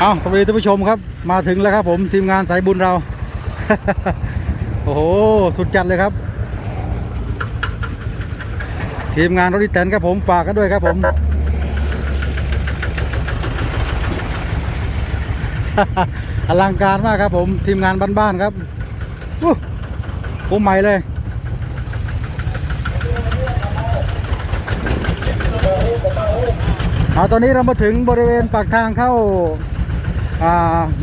เอาสวัสดีท่านผู้ชมครับ มาถึงแล้วครับผมทีมงานสายบุญเรา โอ้โห สุดจัดเลยครับ ทีมงานรถดิแตนครับผมฝากกันด้วยครับผม อลังการมากครับผม ทีมงานบ้านๆครับอู้โอ้ใหม่เลยเอาตอนนี้เรามาถึงบริเวณปากทางเข้า อ่า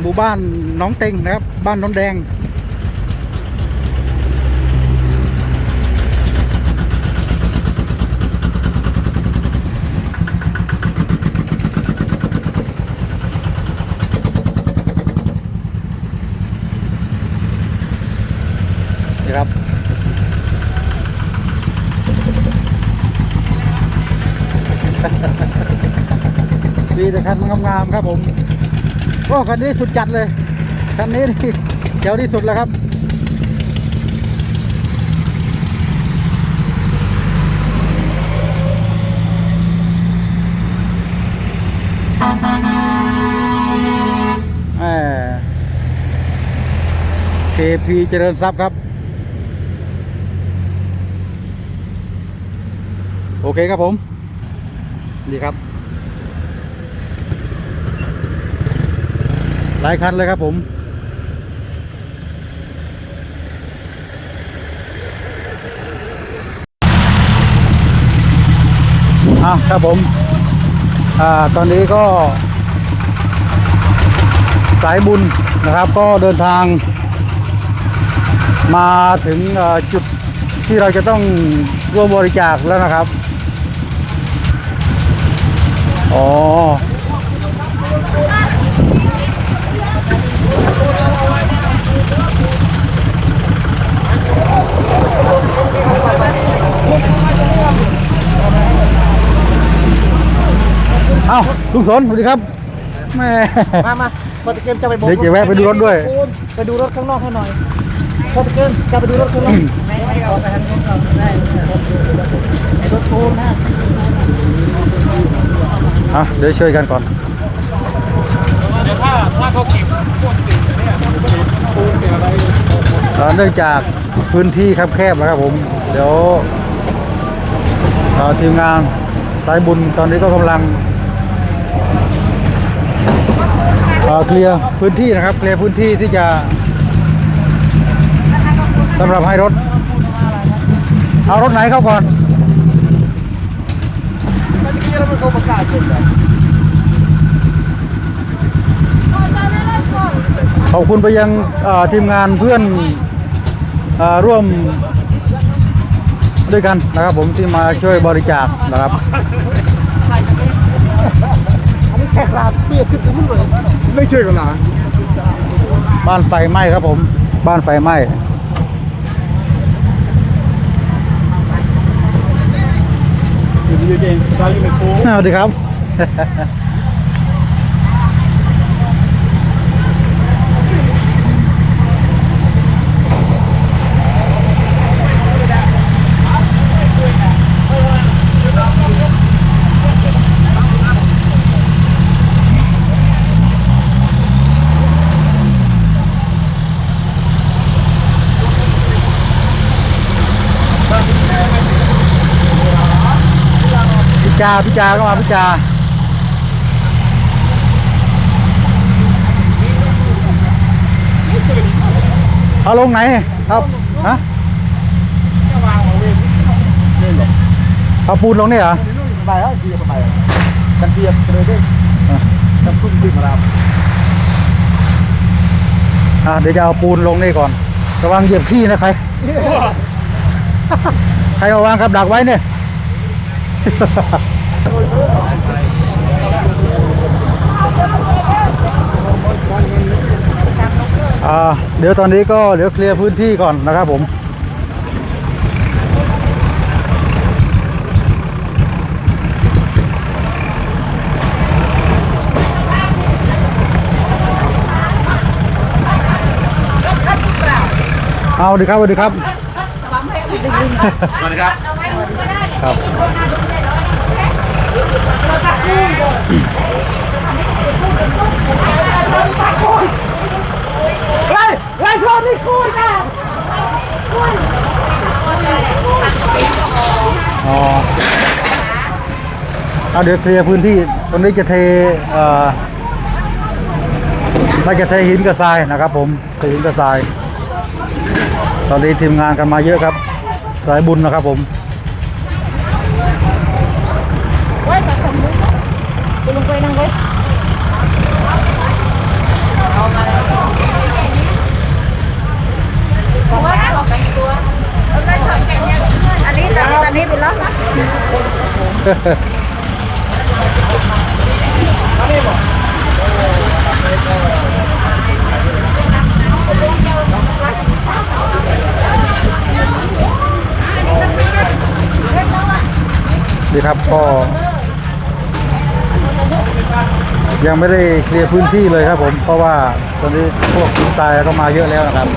หมู่บ้านหน้องเต็งนะครับ บ้านน้องแดงนี่ครับมีแต่คันงามๆครับผม โอ้คันนี้สุดจัดเลย คันนี้นี่เจ๋วที่สุดแล้วครับแหม KP เจริญทรัพย์ครับ โอเคครับผม ดีครับ หลายคันเลยครับผม อะครับผม อ่า ตอนนี้ก็ สายบุญนะครับ ก็เดินทาง มาถึงจุดที่เราจะต้องร่วมบริจาคแล้วนะครับ อ๋อ เอ้าลุงสนสวัสดีครับแม่ มามาพอตะเกมจะไปโบกเดี๋ยวจะแวะไปดูรถด้วย ไปดูรถข้างนอกให้หน่อยพอตะเกมจะไปดูรถข้างนอกไม่ไม่เอาไปทางนู้นเราได้รถโทนนะอะเดี๋ยวช่วยกันก่อนเดี๋ยวถ้าถ้าเขาเก็บพวกสิ่งเนี่ยปูนเนี่ยอะไรเอ่อเนื่องจากพื้นที่ครับแคบนะครับผม เดี๋ยวเอ่อทีมงานสายบุญตอนนี้ก็กำลัง เอ่อเคลียร์พื้นที่นะครับเคลียร์พื้นที่ที่จะสำหรับให้รถ เอารถไหนเข้าก่อนขอบคุณไปยังทีมงานเพื่อนอร่วมด้วยกันนะครับผมที่มาช่วยบริจาคนะครับ แขกราบเปียกขึ้นขึ้นเลยไม่ช่วยกันหรอบ้านไฟไหม้ครับผม บ้านไฟไหม้อยู่ดีเองเราอยู่ในปูสวัสดีครับาพิจาก็มาพิจาเอาลงไหนครับฮะเอาปูนลงนี่เหรอไปแล้วเบียร์ไปกันเบียร์เลยด้วยน้ำพึ่งดึงมารับอ่าเดี๋ยวจะเอาปูนลงนี่ก่อนระวังเหยียบขี้นะใคร ใครมาวางกับดักไว้เนี่ยอ่า เดี๋ยวตอนนี้ก็เดี๋ยวเคลียร์พื้นที่ก่อนนะครับผมเอาสวัสดีครับสวัสดีครับสวัสดีครับ ครับ ไรไรชอบนี่กูนะอ๋อเอาเดี๋ยวเคลียร์พื้นที่ตอนนี้จะเทเอ่อน่าจะเทหินกับทรายนะครับ ผมเทหินกับทราย ตอนนี้ทีมงานกันมาเยอะครับ สายบุญนะครับผม ดีครับก็ยังไม่ได้เคลียร์พื้นที่เลยครับผม เพราะว่าตอนนี้พวกหินทรายก็มาเยอะแล้วนะครับ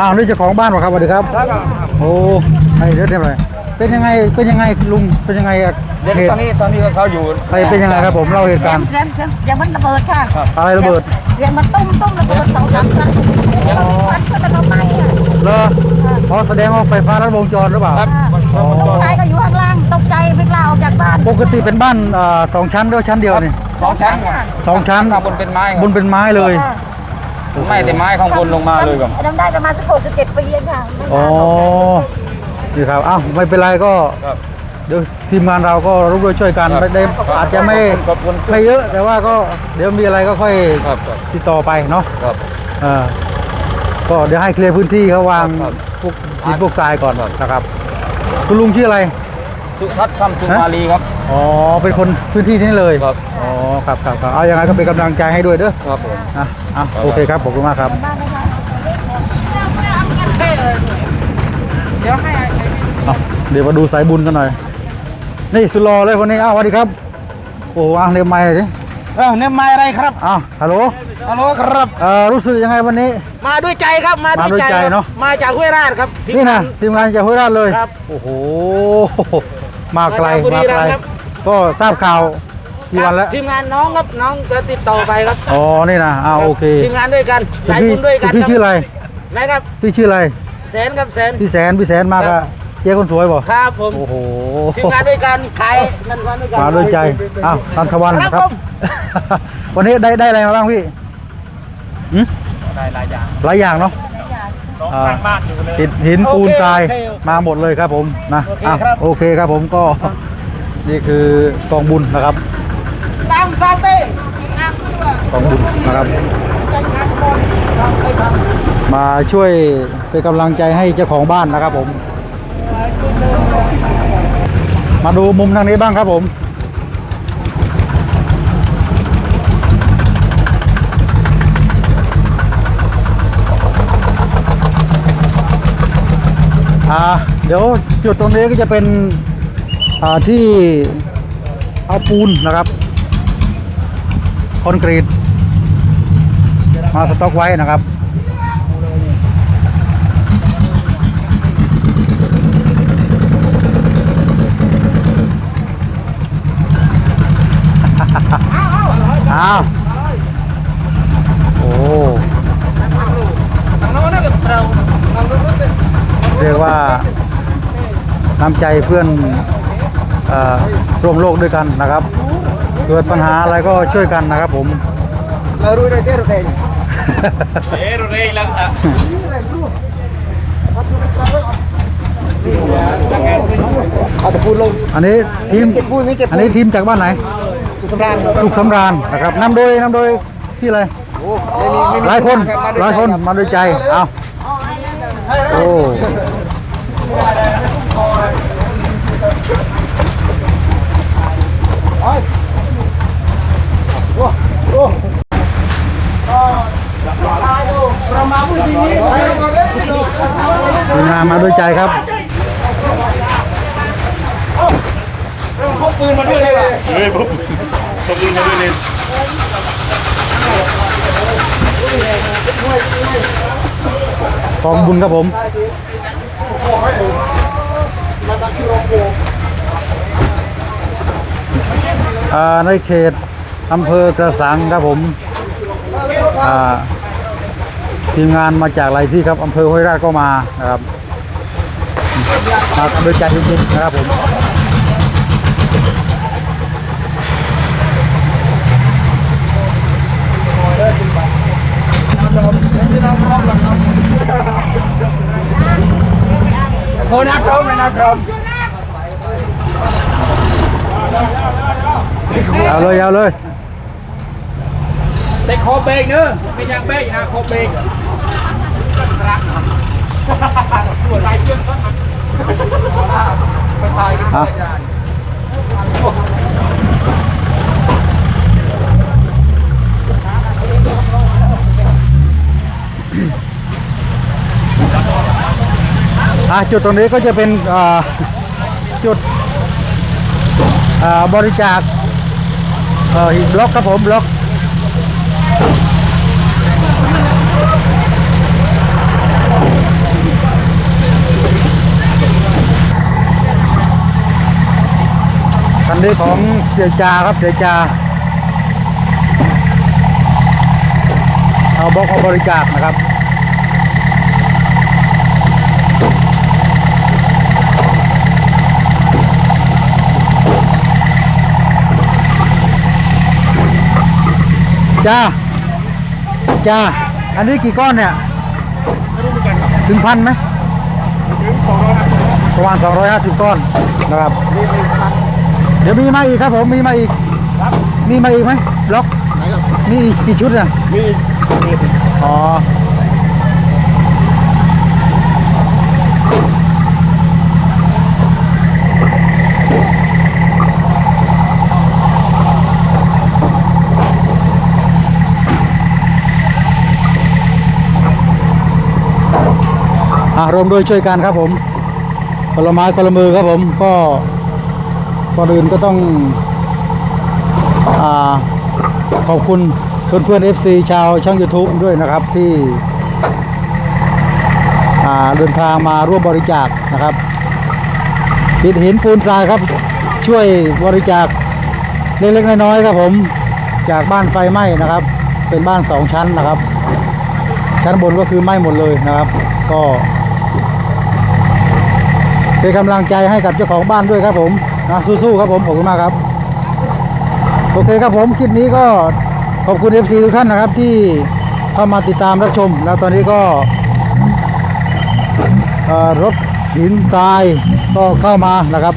อ้าวนี่เจ้าของบ้านเหรอครับสวัสดีครับ โอ้ไอ้เดี๋ยวเดี๋ยวอะไรเป็นยังไงเป็นยังไงลุงเป็นยังไงอะเดี๋ยวเหตุตอนนี้ตอนนี้เขาอยู่ไปเป็นยังไงครับผมเล่าเหตุการณ์เสียงเสียงเสียงมันระเบิดค่ะอะไรระเบิดเสียงมันตุ้มตุ้มระเบิดสองสามครั้งมันขึ้นมาทำไมอะเลอพอแสดงว่าไฟฟ้ารัดวงจรหรือเปล่าครับอ๋อลูกชายก็อยู่ข้างล่างตกใจไม่กล้าออกจากบ้านปกติเป็นบ้านเอ่อสองชั้นหรือว่าชั้นเดียวนี่สองชั้นครับสองชั้นข้างบนเป็นไม้ครับบนเป็นไม้เลย ไม่แต่ไม้ข้างบนลงมาเลยครับทำได้ประมาณสักหกสิบเจ็ดปีเองค่ะไม่อ๋อนานหรอกนี่ครับอ้าวไม่เป็นไรก็ครับ เดี๋ยวทีมงานเราก็ร่วมด้วยช่วยกันครับไม่ได้อาจจะไม่ขอบคุณไม่เยอะ แต่ว่าก็เดี๋ยวมีอะไรก็ค่อยครับครับติดต่อไปเนาะครับ เออก็เดี๋ยวให้เคลียร์พื้นที่เขาวางครับพวกดินพวกทรายก่อนครับ นะครับ คุณลุงชื่ออะไร สุทัศน์คำสุมาลีครับ อ๋อ เป็นคนพื้นที่นี้เลยครับ อ๋อ ครับครับครับเอายังไงก็เป็นกำลังใจให้ด้วยเด้อครับผม อะอะโอเคครับ ขอบคุณมากครับบ้านนะคะเอาเดี๋ยวมาดูสายบุญกันหน่อย นี่สุดรอเลยคนนี้ อ้าวสวัสดีครับ โอ้อ้าวเรียมไม้หน่อยดิเออเนี่ยมาอะไรครับอ้าวฮัลโหล ฮัลโหลครับ เอ่อ รู้สึกยังไงวันนี้ มาด้วยใจครับมาด้วยมาด้วยใจใจครับเนอะ มาจากห้วยราชครับทีมนี่นะงานทีมงานจากห้วยราชเลยครับ โอ้โห มาไกล มาจากบุรีมาไกลรัมย์ครับ ก็ทราบข่าวกี่วันแล้วทีมงานน้องครับน้องก็ติดต่อไปครับอ๋อนี่นะอ้าวโอเคทีมงานด้วยกันสายพี่บุญด้วยกันพี่ครับชื่ออะไรนะครับพี่ชื่ออะไรแสนครับแสนพี่แสนพี่แสนมาครักับบเจ๊คนสวยบ่ครับผมโอ้โหทีมงานด้วยกันขายนั่นวันด้วยกันมาด้วยใจอ้าวทันทวันครับครับผมวันนี้ได้ได้อะไรมาบ้างพี่หืมได้หลายอย่างหลายอย่างเนาะน้องสร้างบ้านอยู่เลยอิฐหินปูนโอเคทรายโอเคมาหมดเลยครับผมนะโอเคอะครับโอเคครับผมก็ นี่คือกองบุญนะครับตามซาเต้กองบุญนะครับ มาช่วยเป็นกำลังใจให้เจ้าของบ้านนะครับผม มาดูมุมทางนี้บ้างครับผมอ่าเดี๋ยวจุดตรงนี้ก็จะเป็น ที่เอาปูนนะครับ คอนกรีต มาสต็อกไว้นะครับอ้าวโอ้เรียกว่าน้ำใจเพื่อน ร่วมโลกด้วยกันนะครับ เกิดปัญหาอะไรก็ช่วยกันนะครับผมเรารู้ได้เต้เราเองเอ๊ะรถเองแล้วอะเอาแต่พูดลงอันนี้ทีมเก็บพูดไม่เก็บอันนี้ทีมจากบ้านไหน สุสำราญสุขสำราญนะครับนำโดยนำโดยที่อะไรโอ้ไม่มีไม่มีหลายคนรับหลายคนมาด้วยใจ เอาโอ้ เรามาพูดทีนี้ ทีมงานมายใจครับพกปืนมาด้วยเลยว่ะเฮ้ยผมผมลืมมาด้วยเลยกองบุญครับผมในเขตอำเภอกระสังครับผมทีมงานมาจากหลายที่ครับอำเภอห้วยราชก็มานะครับ มาด้วยใจจริงๆนะครับผมโคนับพร้อมเลยนะพร้อมเอาเลยเอาเลยได้คอเบรกเนอะไม่ยังเบรกนะคอเบรกลายเครื่องต้น ไปถ่ายกันอาจารย์อะจุดตรงนี้ก็จะเป็นจุดบริจาคบล็อกครับผมบล็อก คันนี้ของเสียจาครับเสียจาเอาบล็อกมาบริจาคนะครับจ้าจ้าอันนี้กี่ก้อนเนี่ยถึงพันไหมประมาณ250 ก้อนนะครับ เดี๋ยวมีมาอีกครับผมมีมาอีกมีมาอีกไหมบล็อกมีอีกกี่ชุดเนี่ยมีมีอ๋ออะรวมด้วยช่วยกันครับผมคนละไม้คนละมือครับผมก็ ก่อนอื่นก็ต้องอขอบคุณเพื่อนเพื่อนๆ FC ชาวช่อง YouTube ด้วยนะครับที่เดินทางมาร่วมบริจาคนะครับปิดหินปูนทรายครับช่วยบริจาคเล็กๆน้อยๆครับผมจากบ้านไฟไหม้นะครับ เป็นบ้านสองชั้นนะครับ ชั้นบนก็คือไหม้หมดเลยนะครับ ก็เป็นกำลังใจให้กับเจ้าของบ้านด้วยครับผม นะสู้ๆครับผมขอบคุณมากครับ โอเคครับผมคลิปนี้ก็ขอบคุณ FC ทุกท่านนะครับที่เข้ามาติดตามรับชมแล้วตอนนี้ก็รถหินทรายก็เข้ามานะครับ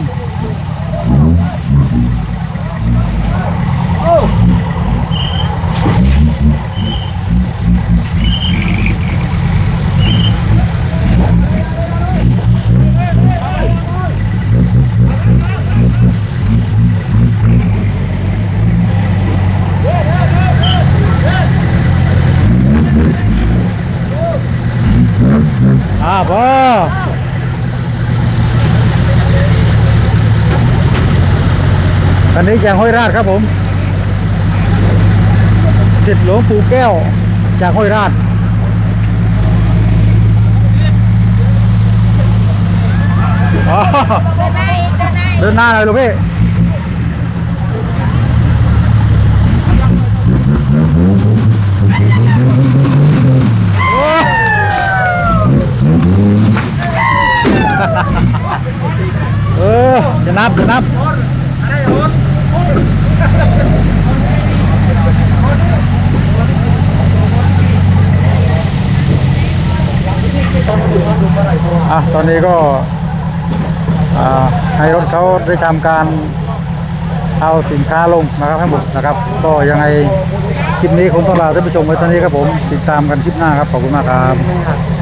อันนี้แกงห้อยราชครับผมสิทธิ์หลวงปู่แก้วจากห้อยราชอ๋อเดินหน้าเลยลูกพี่เออจะนับจะนับ อะตอนนี้ก็ให้รถเขาได้ทำการเอาสินค้าลงนะครับทั้งหมดนะครับ ก็ยังไงคลิปนี้คงต้องลาท่านผู้ชมไว้ตอนนี้ครับผมติดตามกันคลิปหน้าครับขอบคุณมากครับ